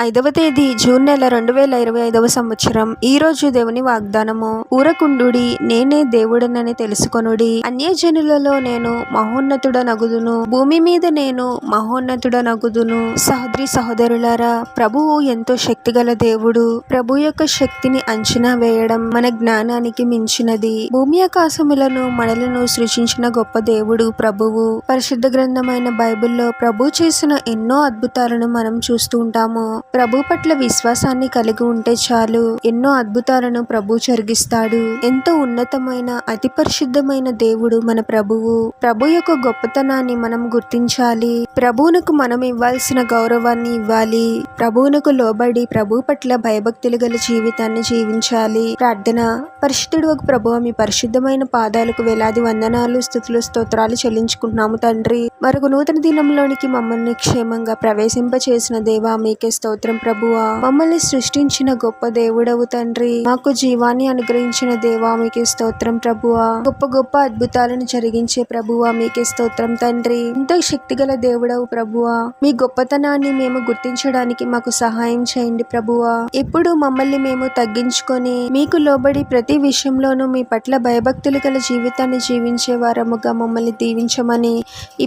ఐదవ తేదీ జూన్ నెల రెండు వేల ఇరవై ఐదవ సంవత్సరం. ఈ రోజు దేవుని వాగ్దానము ఊరకుండుడి నేనే దేవుడనని తెలుసుకొనుడి. అన్యజనులలో నేను మహోన్నతుడ నగుదును భూమి మీద నేను మహోన్నతుడ నగుదును సహోదరి సహోదరులారా ప్రభువు ఎంతో శక్తిగల దేవుడు. ప్రభు యొక్క శక్తిని అంచనా వేయడం మన జ్ఞానానికి మించినది. భూమి ఆకాశములను మనలను సృష్టించిన గొప్ప దేవుడు ప్రభువు. పరిశుద్ధ గ్రంథమైన బైబిల్లో ప్రభు చేసిన ఎన్నో అద్భుతాలను మనం చూస్తూ ఉంటాము. ప్రభు పట్ల విశ్వాసాన్ని కలిగి ఉంటే చాలు. ఎన్నో అద్భుతాలను ప్రభు జరిగిస్తాడు. ఎంతో ఉన్నతమైన అతి పరిశుద్ధమైన దేవుడు మన ప్రభువు. ప్రభు యొక్క గొప్పతనాన్ని మనం గుర్తించాలి. ప్రభువునకు మనం ఇవ్వాల్సిన గౌరవాన్ని ఇవ్వాలి. ప్రభువునకు లోబడి ప్రభు పట్ల భయభక్తులు గల జీవితాన్ని జీవించాలి. ప్రార్థన. పరిశుద్ధుడు ఒక ప్రభు మీ పరిశుద్ధమైన పాదాలకు వేలాది వందనాలు స్థుతులు స్తోత్రాలు చెల్లించుకుంటున్నాము తండ్రి. మరొక నూతన దినంలోనికి మమ్మల్ని క్షేమంగా ప్రవేశింపచేసిన దేవా మీకే స్తోత్రం ప్రభువా. మమ్మల్ని సృష్టించిన గొప్ప దేవుడవు తండ్రి. మాకు జీవాన్ని అనుగ్రహించిన దేవా మీకే స్తోత్రం ప్రభువా. గొప్ప గొప్ప అద్భుతాలను జరిగించే ప్రభువా మీకే స్తోత్రం తండ్రి. ఎంతో శక్తిగల దేవుడవు ప్రభువా. మీ గొప్పతనాన్ని మేము గుర్తించడానికి మాకు సహాయం చేయండి ప్రభువా. ఎప్పుడు మమ్మల్ని మేము తగ్గించుకొని మీకు లోబడి ప్రతి విషయంలోనూ మీ పట్ల భయభక్తులు గల జీవితాన్ని జీవించే వారముగా మమ్మల్ని దీవించమని ఈ